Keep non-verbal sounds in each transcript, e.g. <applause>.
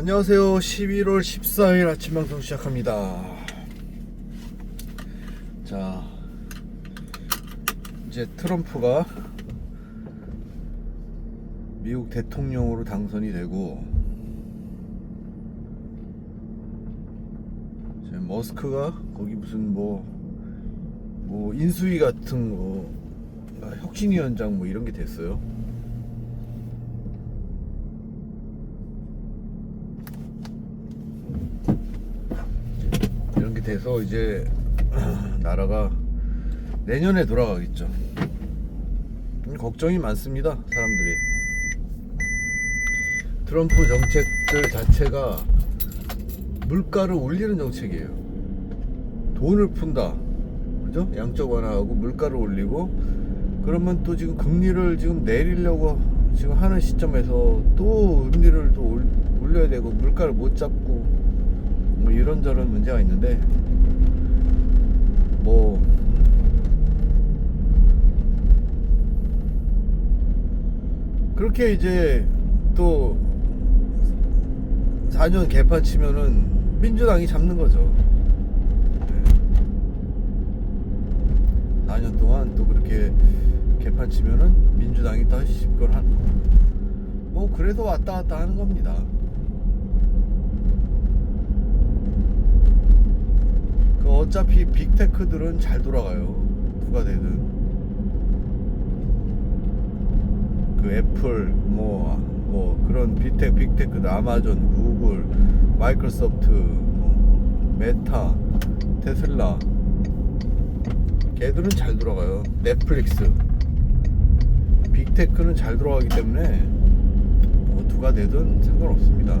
안녕하세요. 11월 14일 아침 방송 시작합니다. 자, 이제 트럼프가 미국 대통령으로 당선이 되고, 이제 머스크가 거기 무슨 뭐, 뭐 인수위 같은 거, 아, 혁신위원장 뭐 이런 게 됐어요. 이런 게 돼서 이제 <clears throat> 나라가 내년에 돌아가겠죠. 음, 걱정이 많습니다, 사람들이. 트럼프 정책들 자체가 물가를 올리는 정책이에요. 돈을 푼다. 그죠? 양적 완화하고 물가를 올리고 그러면 또 지금 금리를 지금 내리려고 지금 하는 시점에서 또 금리를 또 올- 올려야 되고 물가를 못 잡고 뭐 이런저런 문제가 있는데 뭐 그렇게 이제 또 4년 개판 치면은 민주당이 잡는 거죠. 네. 4년 동안 또 그렇게 개판 치면은 민주당이 다시 집권하는 거. 뭐 그래서 왔다 갔다 하는 겁니다. 그 어차피 빅테크들은 잘 돌아가요. 누가 되든. 그 애플 뭐, 뭐 그런 빅테크 빅테크들 아마존, 구글, 마이크로소프트, 뭐, 메타, 테슬라 걔들은 잘 돌아가요. 넷플릭스 빅테크는 잘 돌아가기 때문에 뭐 누가 되든 상관없습니다.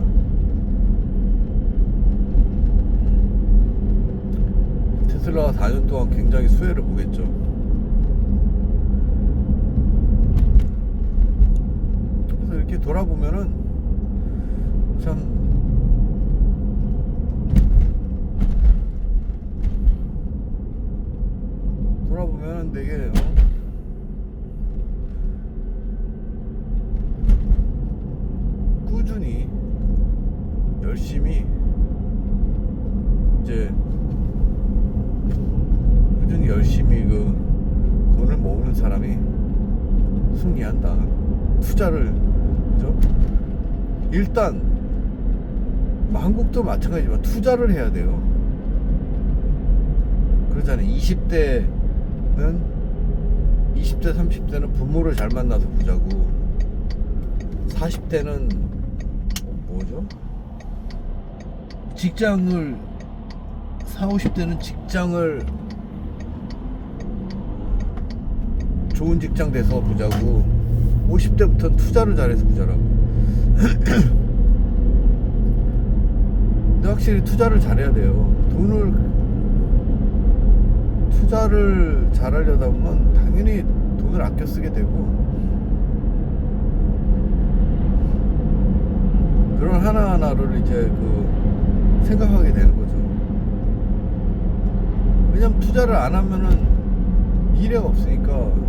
테슬라가 4년 동안 굉장히 수혜를 보겠죠. 그래서 이렇게 돌아보면은 참 돌아보면은 되게 어? 꾸준히 열심히 이제 꾸준히 열심히 그 돈을 모으는 사람이 승리한다. 투자를 그죠? 일단 뭐 한국도 마찬가지지만 투자를 해야 돼요. 그러잖아요. 20대는 20대 30대는 부모를 잘 만나서 부자고 40대는 뭐죠? 직장을 4, 50대는 직장을 좋은 직장 돼서 부자고 50대부터는 투자를 잘해서 부자라고. 근데 확실히 투자를 잘해야 돼요. 돈을 투자를 잘하려다 보면 당연히 돈을 아껴 쓰게 되고 그런 하나하나를 이제 그 생각하게 되는 거죠. 왜냐면 투자를 안 하면은 미래가 없으니까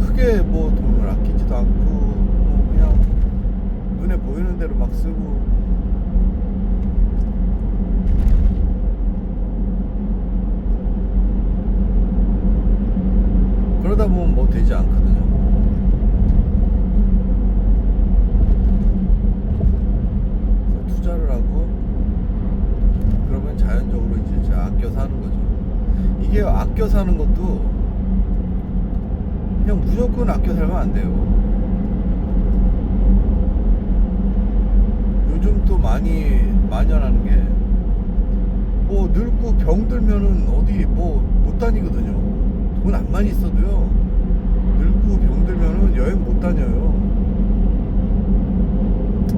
크게 뭐 돈을 아끼지도 않고 뭐 그냥 눈에 보이는 대로 막 쓰고 그러다 보면 뭐 되지 않거든요. 투자를 하고 그러면 자연적으로 이제 아껴 사는 거죠. 이게 아껴 사는 것도 무조건 아껴 살면 안 돼요. 요즘 또 많이 만연하는 게 뭐 늙고 병들면은 어디 뭐 못 다니거든요. 돈 안 많이 있어도요. 늙고 병들면은 여행 못 다녀요.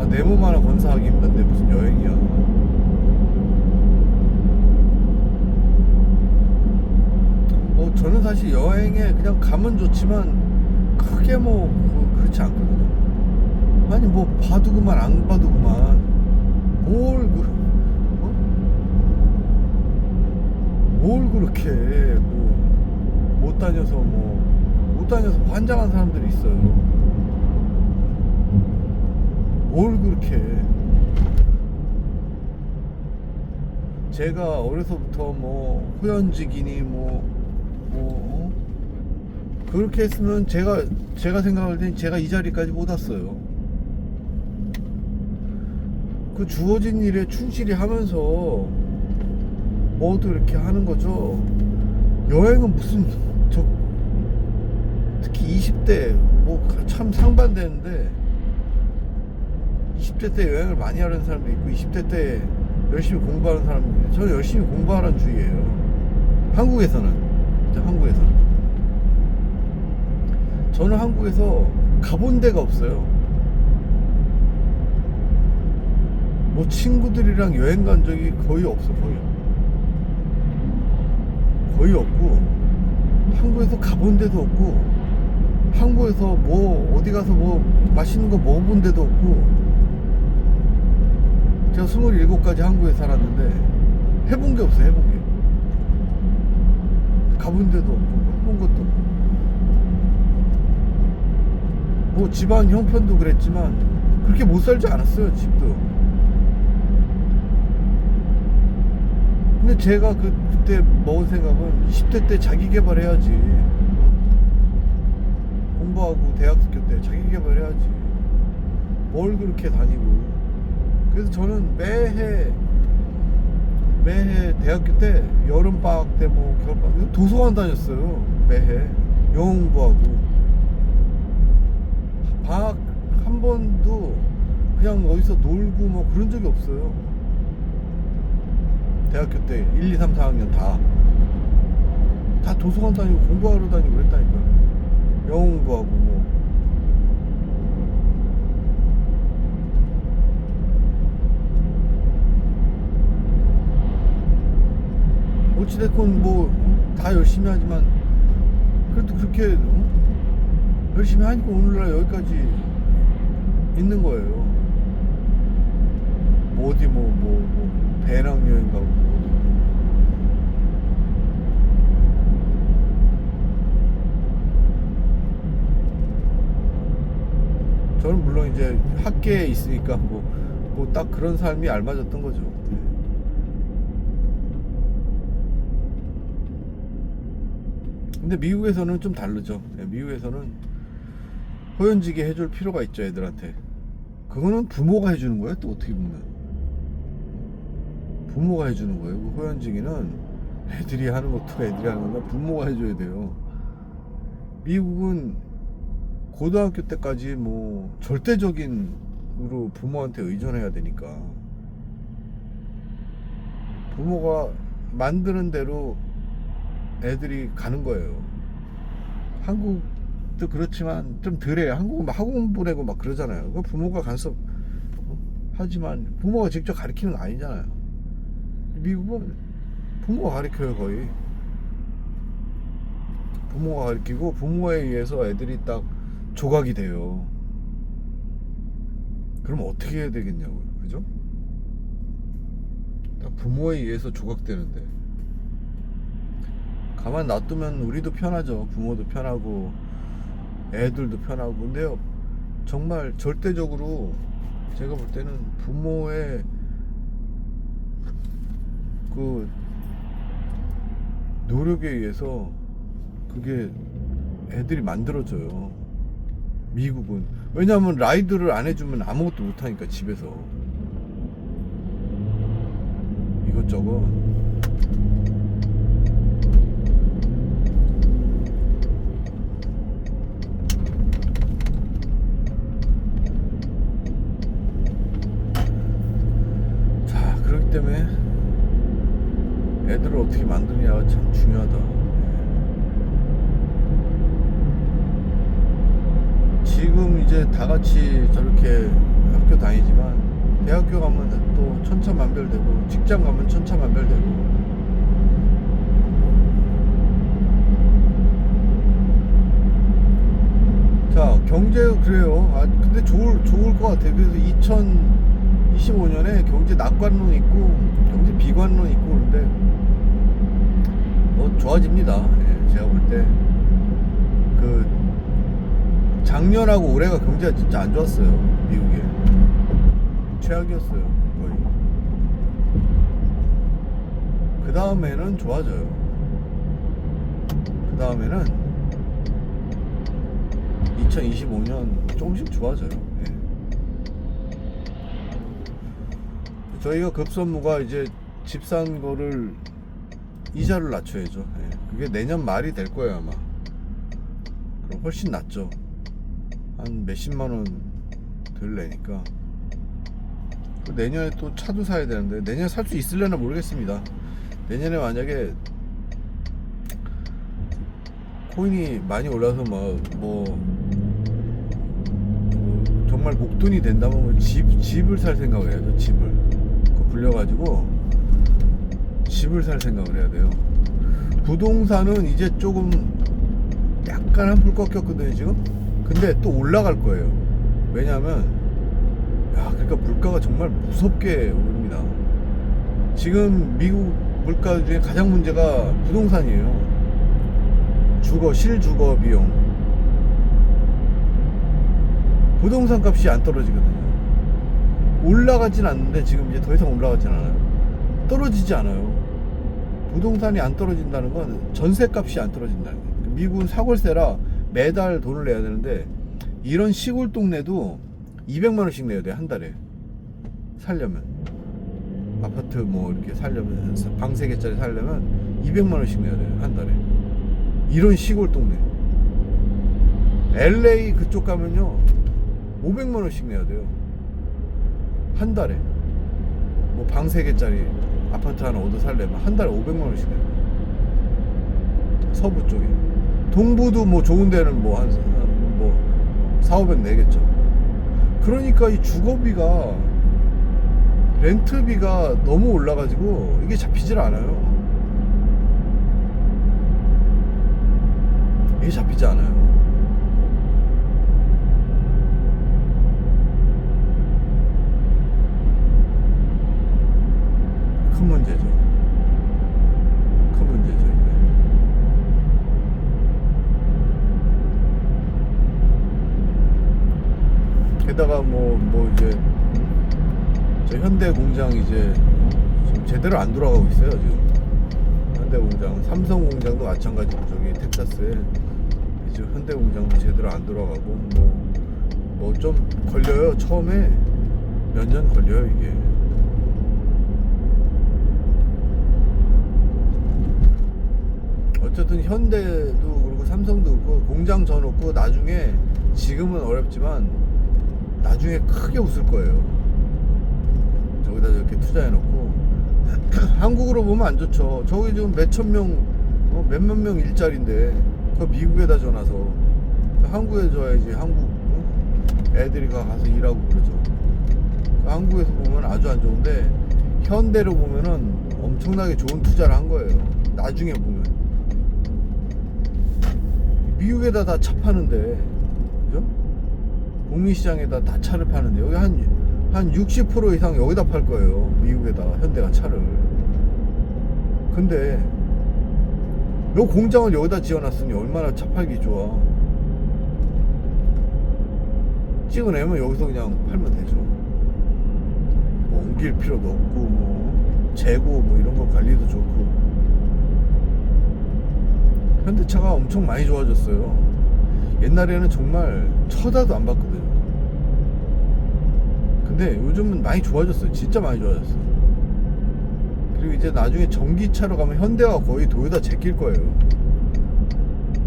아, 내 몸 하나 건사하기 힘든데 무슨 여행이야. 뭐 저는 사실 여행에 그냥 가면 좋지만 크게 뭐 그- 그렇지 않거든요. 아니 뭐 봐두고만 안 봐두고만 뭘 그 어? 뭘 그렇게 뭐 못 다녀서 뭐 못 다녀서 환장한 사람들이 있어요. 뭘 그렇게 제가 어려서부터 뭐 호연직이니 뭐, 뭐 어? 그렇게 했으면 제가 제가 생각할 땐 제가 이 자리까지 못 왔어요. 그 주어진 일에 충실히 하면서 뭐도 이렇게 하는 거죠. 여행은 무슨 저 특히 20대 뭐 참 상반되는데 20대 때 여행을 많이 하는 사람도 있고 20대 때 열심히 공부하는 사람도 있는데 저는 열심히 공부하라는 주의예요. 한국에서는 한국에서는 저는 한국에서 가본 데가 없어요. 뭐 친구들이랑 여행 간 적이 거의 없어 거의. 거의 없고 한국에서 가본 데도 없고 한국에서 뭐 어디 가서 뭐 맛있는 거 먹어본 데도 없고 제가 27까지 한국에 살았는데 해본 게 없어요 해본 게. 가본 데도 없고 해본 것도 없고 뭐 집안 형편도 그랬지만 그렇게 못 살지 않았어요 집도. 근데 제가 그, 그때 먹은 생각은 20대 때 자기 개발해야지. 공부하고 대학교 때 자기 개발해야지. 뭘 그렇게 다니고. 그래서 저는 매해 매해 대학교 때 여름 방학 때 뭐 겨울 방학 도서관 다녔어요 매해. 영어 공부하고 방학 한 번도 그냥 어디서 놀고 뭐 그런 적이 없어요 대학교 때 1, 2, 3, 4학년 다. 다 도서관 다니고 공부하러 다니고 그랬다니까. 영어 공부하고 뭐. 어찌됐건 뭐 다 열심히 하지만 그래도 그렇게 어? 열심히 하니까 오늘날 여기까지 있는 거예요. 뭐 어디 뭐 뭐 뭐 배낭 여행 가고 뭐 어디 저는 물론 이제 학계에 있으니까 뭐 뭐 딱 그런 삶이 알맞았던 거죠. 네. 근데 미국에서는 좀 다르죠. 네, 미국에서는 호연지게 해줄 필요가 있죠, 애들한테. 그거는 부모가 해주는 거예요, 또 어떻게 보면. 부모가 해주는 거예요. 그 호연지기는 애들이 하는 것도 애들이 하는 건데 부모가 해줘야 돼요. 미국은 고등학교 때까지 뭐 절대적인으로 부모한테 의존해야 되니까 부모가 만드는 대로 애들이 가는 거예요. 한국 도 그렇지만 좀 덜해요. 한국은 막 학원 보내고 막 그러잖아요. 그 부모가 간섭 하지만 부모가 직접 가르치는 거 아니잖아요. 미국은 부모가 가르쳐요 거의. 부모가 가르치고 부모에 의해서 애들이 딱 조각이 돼요. 그럼 어떻게 해야 되겠냐고요. 그죠? 딱 부모에 의해서 조각되는데. 가만 놔두면 우리도 편하죠. 부모도 편하고 애들도 편하고. 근데요, 정말 절대적으로 제가 볼 때는 부모의 그 노력에 의해서 그게 애들이 만들어져요. 미국은 왜냐하면 라이드를 안 해주면 아무것도 못 하니까 집에서 이것저것 자 그렇기 때문에 애들을 어떻게 만드느냐가 참 중요하다. 예. 지금 이제 다 같이 저렇게 학교 다니지만 대학교 가면 또 천차만별되고 직장 가면 천차만별되고 자 경제 그래요. 아 근데 좋을 좋을 것 같아요. 그래서 2025년에 경제 낙관론 있고 경제 비관론 있고 그런데 뭐 좋아집니다. 예, 제가 볼 때 그 작년하고 올해가 경제가 진짜 안 좋았어요. 미국에 최악이었어요. 거의. 그 다음에는 좋아져요. 그 다음에는 2025년 조금씩 좋아져요. 예. 저희가 급선무가 이제 집 산 거를 이자를 낮춰야죠. 예. 그게 내년 말이 될 거예요 아마. 그럼 훨씬 낫죠. 한 몇십만 원덜 내니까. 그 내년에 또 차도 사야 되는데 내년에 살 수 있을려나 모르겠습니다. 내년에 만약에 코인이 많이 올라서 막뭐 뭐 정말 목돈이 된다면 뭐집 집을 살 생각을 해야죠. 집을 그 불려가지고 집을 살 생각을 해야 돼요. 부동산은 이제 조금 약간 한풀 꺾였거든요 지금. 근데 또 올라갈 거예요. 왜냐하면 야 그러니까 물가가 정말 무섭게 오릅니다. 지금 미국 물가 중에 가장 문제가 부동산이에요. 주거 실주거 비용. 부동산 값이 안 떨어지거든요. 올라가진 않는데 지금 이제 더 이상 올라가진 않아요. 떨어지지 않아요. 부동산이 안 떨어진다는 건 전세 값이 안 떨어진다는 거예요. 미국은 사골세라 매달 돈을 내야 되는데 이런 시골 동네도 200만 원씩 내야 돼 한 달에 살려면 아파트 뭐 이렇게 살려면 방 세 개짜리 살려면 200만 원씩 내야 돼요 한 달에 이런 시골 동네 LA 그쪽 가면요 500만 원씩 내야 돼요 한 달에 뭐 방 세 개짜리 아파트 하나 얻어 살려면 한 달에 500만 원씩 내요. 서부 쪽에. 동부도 뭐 좋은 데는 뭐한뭐 4, 500 내겠죠. 그러니까 이 주거비가 렌트비가 너무 올라가지고 이게 잡히질 않아요. 이게 잡히지 않아요 큰 문제죠. 큰 문제죠 이게. 게다가 뭐뭐 이제 저 현대 공장 이제 지금 제대로 안 돌아가고 있어요 지금. 현대 공장 삼성 공장도 마찬가지고 저기 텍사스에 이제 현대 공장도 제대로 안 돌아가고 뭐 뭐 좀 걸려요 처음에. 몇 년 걸려요 이게 어쨌든 현대도 그렇고 삼성도 그렇고 공장 져놓고 나중에 지금은 어렵지만 나중에 크게 웃을 거예요. 저기다 저렇게 투자해 놓고 <clears throat> 한국으로 보면 안 좋죠. 저기 지금 몇천 명, 어, 몇몇 명 일자리인데 그 미국에다 저 한국에 줘야지 한국 어? 애들이 가 가서 일하고 그러죠. 그 한국에서 보면 아주 안 좋은데 현대로 보면은 엄청나게 좋은 투자를 한 거예요. 나중에 보면 미국에다 다 차 파는데 그죠? 북미 시장에다 다 차를 파는데 여기 한 한 60% 이상 여기다 팔 거예요. 미국에다 현대가 차를. 근데 요 공장을 여기다 지어놨으니 얼마나 차 팔기 좋아. 찍어내면 여기서 그냥 팔면 되죠. 뭐 옮길 필요도 없고 뭐 재고 뭐 이런 거 관리도 좋고. 현대차가 엄청 많이 좋아졌어요. 옛날에는 정말 쳐다도 안 봤거든요. 근데 요즘은 많이 좋아졌어요. 진짜 많이 좋아졌어요. 그리고 이제 나중에 전기차로 가면 현대가 거의 도요다 제낄 거예요.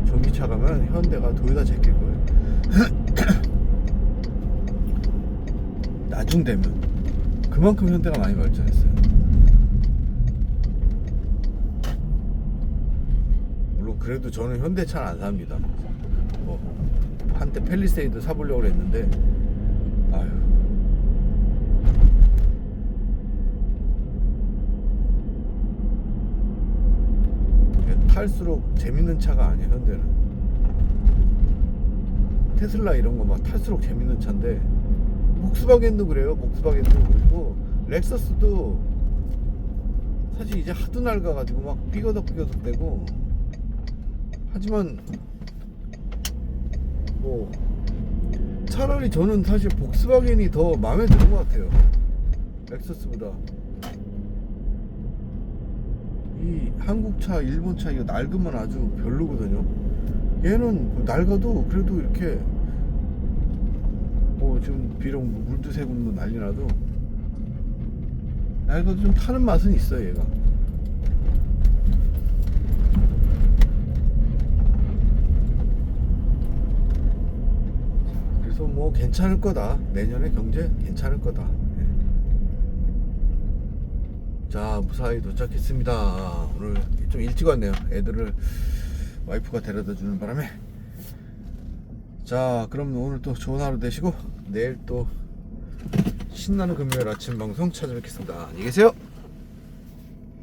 전기차 가면 현대가 도요다 제낄 거예요. <clears throat> 나중 되면 그만큼 현대가 많이 발전했어요. 물론 그래도 저는 현대차는 안 삽니다. 뭐 한때 펠리세이드 사보려고 했는데 이게 탈수록 재밌는 차가 아니에요 현대는. 테슬라 이런 거 막 탈수록 재밌는 차인데 복스바겐도 그래요 복스바겐도 그렇고 렉서스도 사실 이제 하도 낡아가지고 막 삐거덕 삐거덕 대고 하지만 뭐 차라리 저는 사실 복스바겐이 더 마음에 드는 것 같아요 렉서스보다 이 한국차, 일본차 이거 낡으면 아주 별로거든요. 얘는 뭐 낡아도 그래도 이렇게 뭐 지금 비록 새고 뭐 난리 나도 낡아도 좀 타는 맛은 있어 얘가. 그래서 뭐 괜찮을 거다. 내년에 경제 괜찮을 거다. 예. 자 무사히 도착했습니다. 오늘 좀 일찍 왔네요. 애들을 와이프가 데려다 주는 바람에. 자 그럼 오늘 또 좋은 하루 되시고 내일 또 신나는 금요일 아침 방송 찾아뵙겠습니다. 안녕히 계세요.